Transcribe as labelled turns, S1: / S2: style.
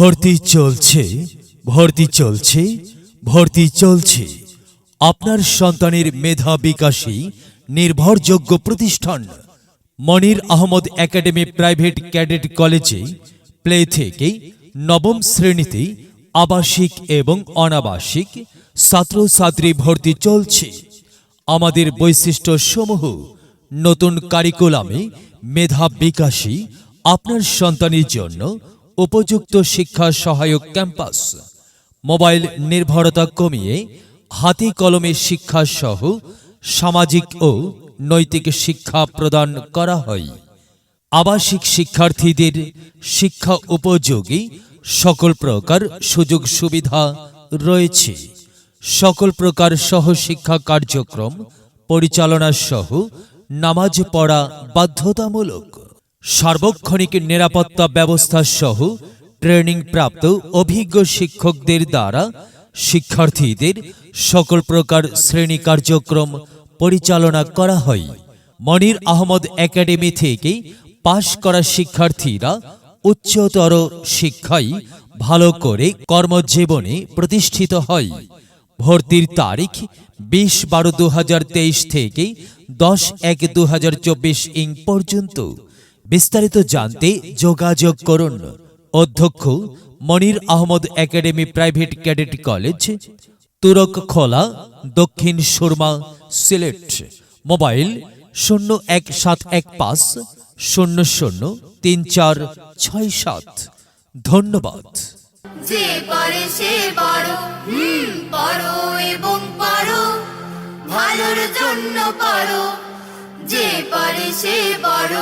S1: ভর্তি চলছে ভর্তি চলছে ভর্তি চলছে। আপনার সন্তানের মেধা বিকাশী, নির্ভরযোগ্য প্রতিষ্ঠান, Monir Ahmad academy private cadet কলেজে, প্লে থেকে নবম শ্রেণীতে আবাসিক এবং অনাবাসিক ছাত্রছাত্রী ভর্তি চলছে। আমাদের বৈশিষ্ট্য সমূহ নতুন কারিকুলামে মেধা বিকাশী আপনার সন্তানের জন্য উপযুক্ত শিক্ষা সহায়ক ক্যাম্পাস। মোবাইল নির্ভরতা কমিয়ে হাতি কলমে শিক্ষা সহ সামাজিক ও নৈতিক শিক্ষা প্রদান করা হয়। আবাসিক শিক্ষার্থীদের শিক্ষা উপযোগী সকল প্রকার সুযোগ সুবিধা রয়েছে। সকল প্রকার সহশিক্ষা কার্যক্রম পরিচালনা সহ নামাজ পড়া বাধ্যতামূলক। সার্বক্ষণিক নিরাপত্তা ব্যবস্থা সহ ট্রেনিং প্রাপ্ত অভিজ্ঞ শিক্ষকদের দ্বারা শিক্ষার্থীদের সকল প্রকার শ্রেণি কার্যক্রম পরিচালনা করা হয়। মনির আহমদ একাডেমি থেকে পাশ করা শিক্ষার্থীরা উচ্চতর শিক্ষায় ভালো করে কর্মজীবনে প্রতিষ্ঠিত হয়। ভর্তির তারিখ বিশ বারো দু থেকে দশ এক দু ইং পর্যন্ত। বিস্তারিত জানতে যোগাযোগ করুন। অধ্যক্ষ Monir Ahmad academy private cadet college, Turuk Khola, Dakshin Surma Sylhet. Mobile শূন্য এক সাত এক পাঁচ, শূন্য শূন্য তিন চার ছয় সাত। ধন্যবাদ।
S2: পারে ভালোর জন্য পড়ো যে পারে সে বড়।